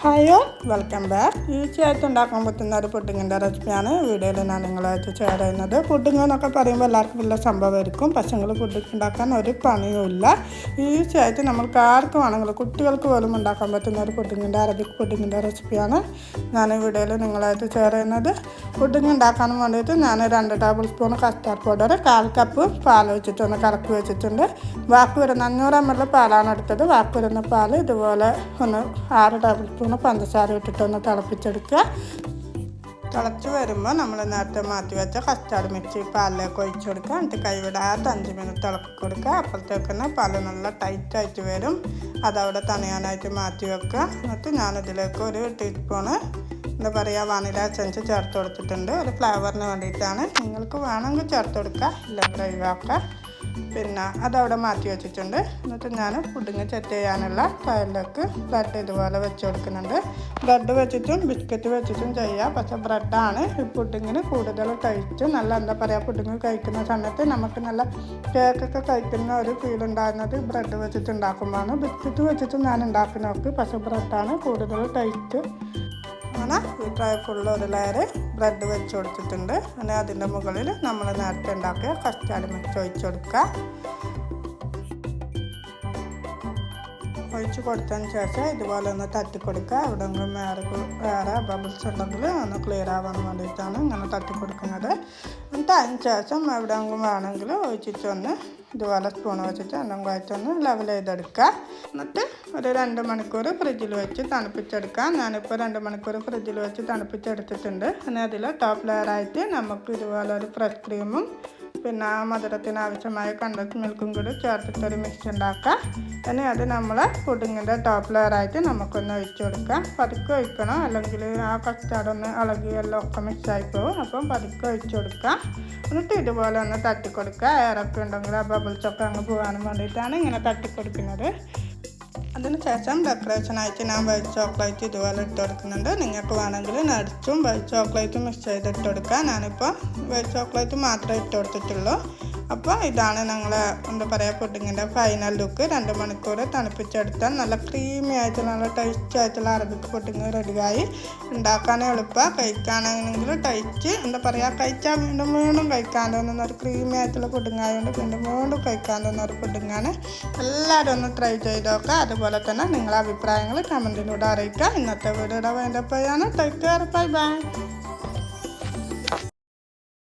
ഹായോ welcome back ഈസിയായിട്ട് ഉണ്ടാക്കാൻ പറ്റുന്ന ഒരു പുഡിങ്ങിന്റെ റെസിപ്പിയാണ് വീഡിയോയിൽ ഞാൻ നിങ്ങളായിട്ട് ഷെയർ ചെയ്യുന്നത്. പുഡിങ് എന്നൊക്കെ പറയുമ്പോൾ എല്ലാവർക്കും വലിയ സംഭവമായിരിക്കും പശുങ്ങൾ പുഡിങ് ഉണ്ടാക്കാൻ ഒരു പണിയുമില്ല ഈസിയായിട്ട് നമ്മൾക്ക് ആർക്കും ആണെങ്കിലും കുട്ടികൾക്ക് പോലും ഉണ്ടാക്കാൻ പറ്റുന്ന ഒരു പുഡിങ്ങിന്റെ അറബിക് പുഡിങ്ങിന്റെ റെസിപ്പിയാണ് ഞാൻ ഈ വീഡിയോയിൽ നിങ്ങളായിട്ട് ഷെയർ ചെയ്യുന്നത്. പുഡിങ് ഉണ്ടാക്കാൻ വേണ്ടിയിട്ട് ഞാൻ രണ്ട് ടേബിൾ സ്പൂൺ കസ്റ്റാർഡ് പൗഡർ കാൽ കപ്പ് പാൽ വെച്ചിട്ടുണ്ട് കലക്കി വെച്ചിട്ടുണ്ട്. വാക്ക് വരുന്ന അഞ്ഞൂറ് എം എൽ പാലാണ് എടുത്തത്. വാക്ക് വരുന്ന പാൽ ഇതുപോലെ ഒന്ന് ആറ് ടേബിൾ സ്പൂൺ പഞ്ചസാര ഇട്ടിട്ടൊന്ന് തിളപ്പിച്ചെടുക്കുക. തിളച്ച് വരുമ്പോൾ നമ്മൾ നേരത്തെ മാറ്റി വെച്ച കസ്റ്റാർഡ് മിക്സി പാലിലേക്ക് ഒഴിച്ച് കൊടുക്കുക. എന്നിട്ട് കൈവിടാതെ അഞ്ച് മിനിറ്റ് തിളക്കി കൊടുക്കുക. അപ്പോഴത്തേക്ക് തന്നെ പാൽ നല്ല ടൈറ്റായിട്ട് വരും. അതവിടെ തണിയാനായിട്ട് മാറ്റി വെക്കുക. എന്നിട്ട് ഞാനിതിലേക്ക് ഒരു ടീസ്പൂണ് എന്താ പറയുക വാനില എസൻസ് ചേർത്ത് കൊടുത്തിട്ടുണ്ട്. ഒരു ഫ്ലേവറിന് വേണ്ടിയിട്ടാണ്. നിങ്ങൾക്ക് വേണമെങ്കിൽ ചേർത്ത് കൊടുക്കുക ഇല്ലെങ്കിൽ ഒഴിവാക്കുക. പിന്നെ അതവിടെ മാറ്റി വെച്ചിട്ടുണ്ട്. എന്നിട്ട് ഞാൻ പുഡിങ് സെറ്റ് ചെയ്യാനുള്ള ട്രയലിലേക്ക് ബ്രെഡ് ഇതുപോലെ വെച്ച് കൊടുക്കുന്നുണ്ട്. ബ്രെഡ് വെച്ചിട്ടും ബിസ്ക്കറ്റ് വെച്ചിട്ടും ചെയ്യാം. പക്ഷേ ബ്രെഡാണ് ഈ പുഡിങ്ങിന് കൂടുതൽ കഴിച്ച് നല്ല എന്താ പറയുക പുഡിങ് കഴിക്കുന്ന സമയത്ത് നമുക്ക് നല്ല കേക്കൊക്കെ കഴിക്കുന്ന ഒരു ഫീൽ ഉണ്ടാകുന്നത് ബ്രെഡ് വെച്ചിട്ട് ഉണ്ടാക്കുമ്പോഴാണ് ബിസ്ക്കറ്റ് വെച്ചിട്ട് ഞാൻ ഉണ്ടാക്കി നോക്കി പക്ഷേ ബ്രെഡാണ് കൂടുതൽ ടേസ്റ്റ് അങ്ങനെ ഈ ഡ്രൈ ഫുള്ള് ഒരു ലെയർ ബ്രെഡ് വെച്ച് കൊടുത്തിട്ടുണ്ട്. അങ്ങനെ അതിന്റെ മുകളിൽ നമ്മൾ നേരത്തെ ഉണ്ടാക്കിയ കസ്റ്റാർഡ് മിക്സ് ഒഴിച്ച് കൊടുക്കുക. ഒഴിച്ച് കൊടുത്തതിന് ശേഷം ഇതുപോലെ ഒന്ന് തട്ടി കൊടുക്കുക. എവിടെയെങ്കിലും വേറെ വേറെ ബബിൾസ് ഉണ്ടെങ്കിൽ ഒന്ന് ക്ലിയർ ആവാൻ വേണ്ടിയിട്ടാണ് ഇങ്ങനെ തട്ടി കൊടുക്കുന്നത്. എന്നിട്ട് അതിന് ശേഷം എവിടെയെങ്കിലും വേണമെങ്കിൽ ഒഴിച്ചിട്ട് ഒന്ന് ഇതുപോലെ സ്പൂൺ വെച്ചിട്ട് എണ്ണം കുഴച്ചൊന്ന് ലെവൽ ചെയ്തെടുക്കുക. എന്നിട്ട് ഒരു രണ്ട് മണിക്കൂർ ഫ്രിഡ്ജിൽ വെച്ച് തണുപ്പിച്ചെടുക്കാം ഞാനിപ്പോൾ രണ്ട് മണിക്കൂർ ഫ്രിഡ്ജിൽ വെച്ച് തണുപ്പിച്ചെടുത്തിട്ടുണ്ട്. പിന്നെ അതിൽ ടോപ്പ് ലെയറായിട്ട് നമുക്ക് ഇതുപോലെ ഒരു ഫ്രഷ് ക്രീമും പിന്നെ ആ മധുരത്തിന് ആവശ്യമായ കണ്ടൻസ് മിൽക്കും കൂടി ചേർത്തിട്ടൊരു മിക്സ് ഉണ്ടാക്കാം ഇനി അത് നമ്മൾ പുഡിങ്ങിന്റെ ടോപ്പ് ലെയറായിട്ട് നമുക്കൊന്ന് ഒഴിച്ചു കൊടുക്കാം പതുക്കെ ഒഴിക്കണം. അല്ലെങ്കിൽ ആ കസ്റ്റാർഡൊന്ന് ഒന്ന് ഇളകിയെല്ലാം ഒക്കെ മിക്സ് ആയി പോകും അപ്പം പതുക്കെ ഒഴിച്ചു കൊടുക്കാം എന്നിട്ട് ഇതുപോലെ ഒന്ന് തട്ടിക്കൊടുക്കുക. എയറൊക്കെ ഉണ്ടെങ്കിൽ ആ ബബിൾസൊക്കെ അങ്ങ് പോകാനും വേണ്ടിയിട്ടാണ് ഇങ്ങനെ തട്ടിക്കൊടുക്കുന്നത്. അതിന് ശേഷം ഡെക്കറേഷനായിട്ട് ഞാൻ വൈറ്റ് ചോക്ലേറ്റ് ഇതുപോലെ ഇട്ട് കൊടുക്കുന്നുണ്ട്. നിങ്ങൾക്ക് വേണമെങ്കിൽ നടിച്ചും വൈറ്റ് ചോക്ലേറ്റും മിക്സ് ചെയ്ത് ഇട്ട് കൊടുക്കാം. ഞാനിപ്പോൾ വൈറ്റ് ചോക്ലേറ്റ് മാത്രമേ ഇട്ട് കൊടുത്തിട്ടുള്ളൂ. അപ്പോൾ ഇതാണ് ഞങ്ങൾ എന്താ പറയുക പുഡിങ്ങിന്റെ ഫൈനൽ ലുക്ക് രണ്ട് മണിക്കൂർ തണുപ്പിച്ചെടുത്താൽ നല്ല ക്രീമി ആയിട്ടുള്ള നല്ല ടേസ്റ്റി ആയിട്ടുള്ള അറബിക് പുഡിങ് റെഡിയായി ഉണ്ടാക്കാൻ എളുപ്പമാണ് കഴിക്കാനാണെങ്കിൽ ടേസ്റ്റ് എന്താ പറയുക കഴിച്ചാൽ വീണ്ടും വീണ്ടും കഴിക്കാൻ തോന്നുന്ന ഒരു ക്രീമി ആയിട്ടുള്ള പുഡിങ് ആയതുകൊണ്ട് വീണ്ടും വീണ്ടും കഴിക്കാൻ തോന്നുന്ന ഒരു പുഡിങ്ങാണ് എല്ലാവരും ഒന്ന് ട്രൈ ചെയ്ത് നോക്കുക അതുപോലെ തന്നെ നിങ്ങളുടെ അഭിപ്രായങ്ങൾ കമന്റിലൂടെ അറിയിക്കുക. ഇന്നത്തെ വീഡിയോയുടെ വേണ്ടപ്പോഴാണ് ടേക്ക് ബൈ ബൈ